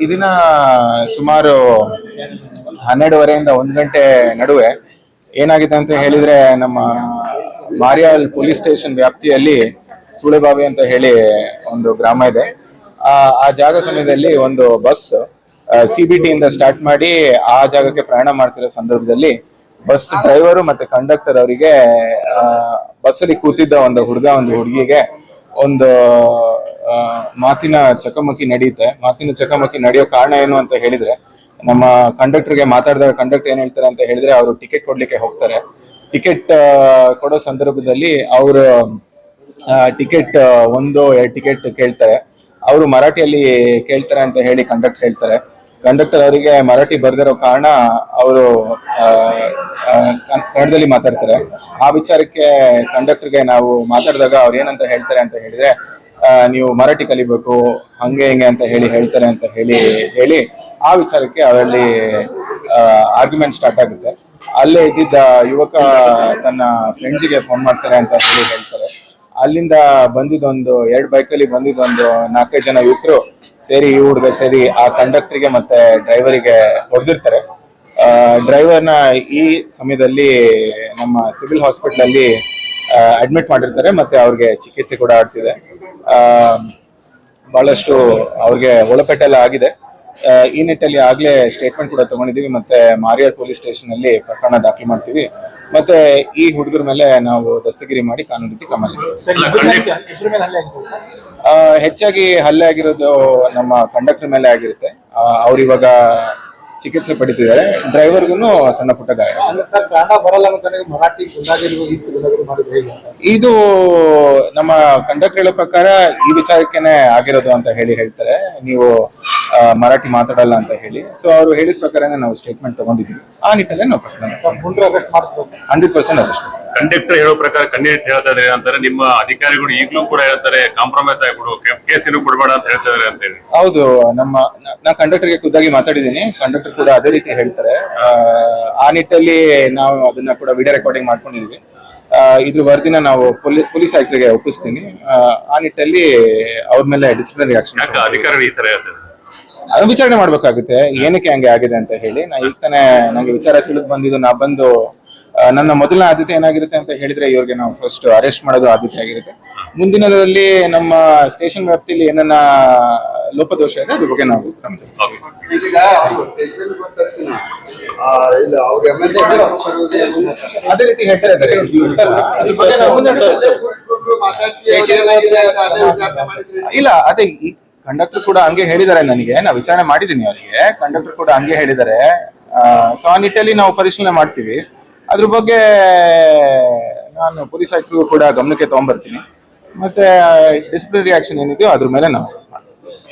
ಈ ದಿನ ಸುಮಾರು ಹನ್ನೆರಡುವರೆಯಿಂದ ಒಂದು ಗಂಟೆ ನಡುವೆ ಏನಾಗಿದೆ ಅಂತ ಹೇಳಿದ್ರೆ ನಮ್ಮ ಮಾರಿಯಾಲ್ ಪೊಲೀಸ್ ಸ್ಟೇಷನ್ ವ್ಯಾಪ್ತಿಯಲ್ಲಿ ಸೂಳೆಬಾವಿ ಅಂತ ಹೇಳಿ ಒಂದು ಗ್ರಾಮ ಇದೆ. ಆ ಜಾಗ ಸಮಯದಲ್ಲಿ ಒಂದು ಬಸ್ ಸಿ ಬಿ ಸ್ಟಾರ್ಟ್ ಮಾಡಿ ಆ ಜಾಗಕ್ಕೆ ಪ್ರಯಾಣ ಮಾಡ್ತಿರೋ ಸಂದರ್ಭದಲ್ಲಿ ಬಸ್ ಡ್ರೈವರು ಮತ್ತೆ ಕಂಡಕ್ಟರ್ ಅವರಿಗೆ ಬಸ್ಸಲ್ಲಿ ಕೂತಿದ್ದ ಒಂದು ಹುಡುಗ, ಒಂದು ಹುಡುಗಿಗೆ ಒಂದು ಮಾತಿನ ಚಕಮಕಿ ನಡೆಯುತ್ತೆ ಮಾತಿನ ಚಕಮಕಿ ನಡೆಯೋ ಕಾರಣ ಏನು ಅಂತ ಹೇಳಿದ್ರೆ, ನಮ್ಮ ಕಂಡಕ್ಟರ್ಗೆ ಮಾತಾಡಿದಾಗ ಕಂಡಕ್ಟರ್ ಏನ್ ಹೇಳ್ತಾರೆ ಅಂತ ಹೇಳಿದ್ರೆ, ಅವರು ಟಿಕೆಟ್ ಕೊಡ್ಲಿಕ್ಕೆ ಹೋಗ್ತಾರೆ. ಟಿಕೆಟ್ ಕೊಡೋ ಸಂದರ್ಭದಲ್ಲಿ ಅವರು ಟಿಕೆಟ್ ಒಂದು, ಎರಡು ಟಿಕೆಟ್ ಕೇಳ್ತಾರೆ. ಅವರು ಮರಾಠಿಯಲ್ಲಿ ಕೇಳ್ತಾರೆ ಅಂತ ಹೇಳಿ ಕಂಡಕ್ಟರ್ ಹೇಳ್ತಾರೆ. ಕಂಡಕ್ಟರ್ ಅವರಿಗೆ ಮರಾಠಿ ಬರ್ದಿರೋ ಕಾರಣ ಅವರು ಕನ್ನಡದಲ್ಲಿ ಮಾತಾಡ್ತಾರೆ. ಆ ವಿಚಾರಕ್ಕೆ ಕಂಡಕ್ಟರ್ಗೆ ನಾವು ಮಾತಾಡಿದಾಗ ಅವ್ರು ಏನಂತ ಹೇಳ್ತಾರೆ ಅಂತ ಹೇಳಿದ್ರೆ ನೀವು ಮರಾಠಿ ಕಲಿಬೇಕು ಹಂಗೆ ಹಿಂಗೆ ಅಂತ ಹೇಳಿ ಹೇಳ್ತಾರೆ ಅಂತ ಹೇಳಿ ಹೇಳಿ ಆ ವಿಚಾರಕ್ಕೆ ಅವರಲ್ಲಿ ಆರ್ಗ್ಯುಮೆಂಟ್ ಸ್ಟಾರ್ಟ್ ಆಗುತ್ತೆ. ಅಲ್ಲೇ ಇದ್ದಿದ್ದ ಯುವಕ ತನ್ನ ಫ್ರೆಂಡ್ಸಿಗೆ ಫೋನ್ ಮಾಡ್ತಾರೆ ಅಂತ ಹೇಳಿ ಹೇಳ್ತಾರೆ. ಅಲ್ಲಿಂದ ಬಂದಿದ್ದೊಂದು ಎರಡು ಬೈಕಲ್ಲಿ ಬಂದಿದ್ದೊಂದು ನಾಲ್ಕೈದು ಜನ ಯುವಕರು ಸೇರಿ ಈ ಹುಡುಗ ಸೇರಿ ಆ ಕಂಡಕ್ಟರ್ಗೆ ಮತ್ತೆ ಡ್ರೈವರಿಗೆ ಹೊಡೆದಿರ್ತಾರೆ. ಡ್ರೈವರ್ನ ಈ ಸಮಯದಲ್ಲಿ ನಮ್ಮ ಸಿವಿಲ್ ಹಾಸ್ಪಿಟ್ಲಲ್ಲಿ ಅಡ್ಮಿಟ್ ಮಾಡಿರ್ತಾರೆ ಮತ್ತೆ ಅವ್ರಿಗೆ ಚಿಕಿತ್ಸೆ ಕೂಡ ಆಗ್ತಿದೆ ಆ, ಬಹಳಷ್ಟು ಅವ್ರಿಗೆ ಒಳಪೆಟ್ಟೆಲ್ಲ ಆಗಿದೆ. ಈ ನಿಟ್ಟಲ್ಲಿ ಆಗ್ಲೇ ಸ್ಟೇಟ್ಮೆಂಟ್ ಕೂಡ ತಗೊಂಡಿದೀವಿ ಮತ್ತೆ ಮಾರಿಯಾರ್ ಪೊಲೀಸ್ ಸ್ಟೇಷನ್ ಅಲ್ಲಿ ಪ್ರಕರಣ ದಾಖಲು ಮಾಡ್ತೀವಿ. ಮತ್ತೆ ಈ ಹುಡುಗರ ಮೇಲೆ ನಾವು ದಸ್ತಗಿರಿ ಮಾಡಿ ಕಾನೂನು ರೀತಿ ಕ್ರಮ ಜರುಗಿಸ್ತೀವಿ. ಇದ್ರ ಮೇಲೆ ಹಲ್ಲೆ ಆಗಿತ್ತು ಹೆಚ್ಚಾಗಿ ಹಲ್ಲೆ ಆಗಿರೋದು ನಮ್ಮ ಕಂಡಕ್ಟರ್ ಮೇಲೆ ಆಗಿರುತ್ತೆ. ಅವ್ರು ಇವಾಗ ಚಿಕಿತ್ಸೆ ಪಡಿತಿದ್ದಾರೆ. ಡ್ರೈವರ್ಗೂ ಸಣ್ಣ ಪುಟ್ಟ ಗಾಯ. ಇದು ನಮ್ಮ ಕಂಡಕ್ಟರ್ ಹೇಳೋ ಪ್ರಕಾರ ಈ ವಿಚಾರಕ್ಕೆನೆ ಆಗಿರೋದು ಅಂತ ಹೇಳಿ ಹೇಳ್ತಾರೆ. ನೀವು ಮರಾಠಿ ಮಾತಾಡಲ್ಲ ಅಂತ ಹೇಳಿ. ಸೊ ಅವರು ಹೇಳಿದ ಪ್ರಕಾರನೇ ನಾವು ಸ್ಟೇಟ್ಮೆಂಟ್ ತಗೊಂಡಿದ್ದೀವಿ. ಆ ನಿಟ್ಟಲ್ಲಿ ನಾವು ಹಂಡ್ರೆಡ್ ಪರ್ಸೆಂಟ್ ಅರೆಸ್ಟ್ ಕಂಡಕ್ಟರ್ ಹೇಳೋ ಪ್ರಕಾರ ಕಂಡಿಟ್ ಹೇಳ್ತಾ ಇದ್ದಾರೆ ಅಂತಾರೆ. ನಿಮ್ಮ ಅಧಿಕಾರಿಗಳು ಈಗಲೂ ಕೂಡ ಹೇಳ್ತಾರೆ ಕಾಂಪ್ರಮೈಸ್ ಆಗ್ಬಿಡು ಕೇಸಿನೂ ಕೊಡಬೇಡ ಅಂತ ಹೇಳ್ತಾ ಇದಾರೆ ಅಂತ ಹೇಳಿ. ಹೌದು ನಮ್ಮ ನಾ ಕಂಡಕ್ಟರ್ಗೆ ಖುದ್ದಾಗಿ ಮಾತಾಡಿದ್ದೀನಿ. ಕಂಡಕ್ಟರ್ ಕೂಡ ಅದೇ ರೀತಿ ಹೇಳ್ತಾರೆ. ಆ, ನಿಟ್ಟಲ್ಲಿ ನಾವು ಅದನ್ನ ಕೂಡ ವಿಡಿಯೋ ರೆಕಾರ್ಡಿಂಗ್ ಮಾಡ್ಕೊಂಡಿದೀವಿ ಇದ್ರ ವರದಿನ ನಾವು ಪೊಲೀಸ್ ಆಯುಕ್ತರಿಗೆ ಒಪ್ಪಿಸ್ತೀನಿ. ಆ, ನಿಟ್ಟಲ್ಲಿ ಅವ್ರ ಮೇಲೆ ಡಿಸಿಪ್ಲಿನರಿ ಆಕ್ಷನ್ ಅದನ್ನು ಅಧಿಕಾರಿಗಳು ಈ ತರ ಹೇಳ್ತಾರೆ ಅದು ವಿಚಾರಣೆ ಮಾಡ್ಬೇಕಾಗುತ್ತೆ. ಏನಕ್ಕೆ ಹಂಗೆ ಆಗಿದೆ ಅಂತ ಹೇಳಿ. ನಾ ಈಗ ತಾನೇ ನಂಗೆ ವಿಚಾರ ತಿಳಿದು ಬಂದಿದ್ದು ನಾ ಬಂದು ನನ್ನ ಮೊದಲ ಆದ್ಯತೆ ಏನಾಗಿರುತ್ತೆ ಅಂತ ಹೇಳಿದ್ರೆ ಇವ್ರಿಗೆ ನಾವು ಫಸ್ಟ್ ಅರೆಸ್ಟ್ ಮಾಡೋದು ಆದ್ಯತೆ ಆಗಿರುತ್ತೆ. ಮುಂದಿನದರಲ್ಲಿ ನಮ್ಮ ಸ್ಟೇಷನ್ ವ್ಯಾಪ್ತಿಯಲ್ಲಿ ಏನನ್ನ ಲೋಪದೋಷ ಇದೆ, ಅದ್ರ ಬಗ್ಗೆ ನಾವು ಅದೇ ರೀತಿ ಹೆಸರಿದ್ದಾರೆ ಇಲ್ಲ, ಅದೇ ಈ ಕಂಡಕ್ಟರ್ ಕೂಡ ಹಂಗೆ ಹೇಳಿದ್ದಾರೆ ನನಗೆ. ನಾ ವಿಚಾರಣೆ ಮಾಡಿದ್ದೀನಿ ಅವರಿಗೆ. ಕಂಡಕ್ಟರ್ ಕೂಡ ಹಂಗೆ ಹೇಳಿದ್ದಾರೆ. ಸೊ ಆ ನಿಟ್ಟಲ್ಲಿ ನಾವು ಪರಿಶೀಲನೆ ಮಾಡ್ತೀವಿ. ಅದ್ರ ಬಗ್ಗೆ ನಾನು ಪೊಲೀಸ್ ಆಯುಕ್ತರಿಗೂ ಕೂಡ ಗಮನಕ್ಕೆ ತಗೊಂಡ್ಬರ್ತೀನಿ ಮತ್ತೆ ಡಿಸಿಪ್ಲಿನರಿ ರಿಯಾಕ್ಷನ್ ಏನಿದೆಯೋ ಅದ್ರ ಮೇಲೆ ನಾವು